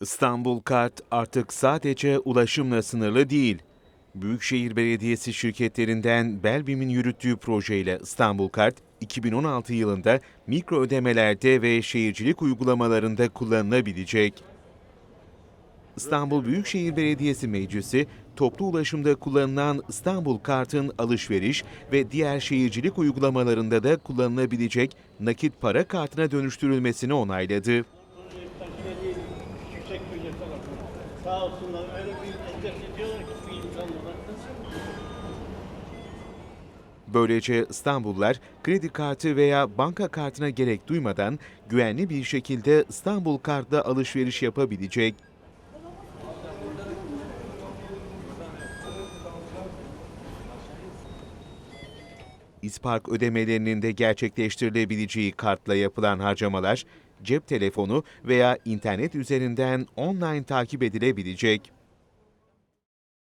İstanbul Kart artık sadece ulaşımla sınırlı değil. Büyükşehir Belediyesi şirketlerinden Belbim'in yürüttüğü projeyle İstanbul Kart, 2016 yılında mikro ödemelerde ve şehircilik uygulamalarında kullanılabilecek. İstanbul Büyükşehir Belediyesi Meclisi, toplu ulaşımda kullanılan İstanbul Kart'ın alışveriş ve diğer şehircilik uygulamalarında da kullanılabilecek nakit para kartına dönüştürülmesini onayladı. Sağ olsunlar öyle bir destek ediyorlar ki bu insanlara. Böylece İstanbullular kredi kartı veya banka kartına gerek duymadan güvenli bir şekilde İstanbul Kart'la alışveriş yapabilecek. İspark ödemelerinin de gerçekleştirilebileceği kartla yapılan harcamalar cep telefonu veya internet üzerinden online takip edilebilecek.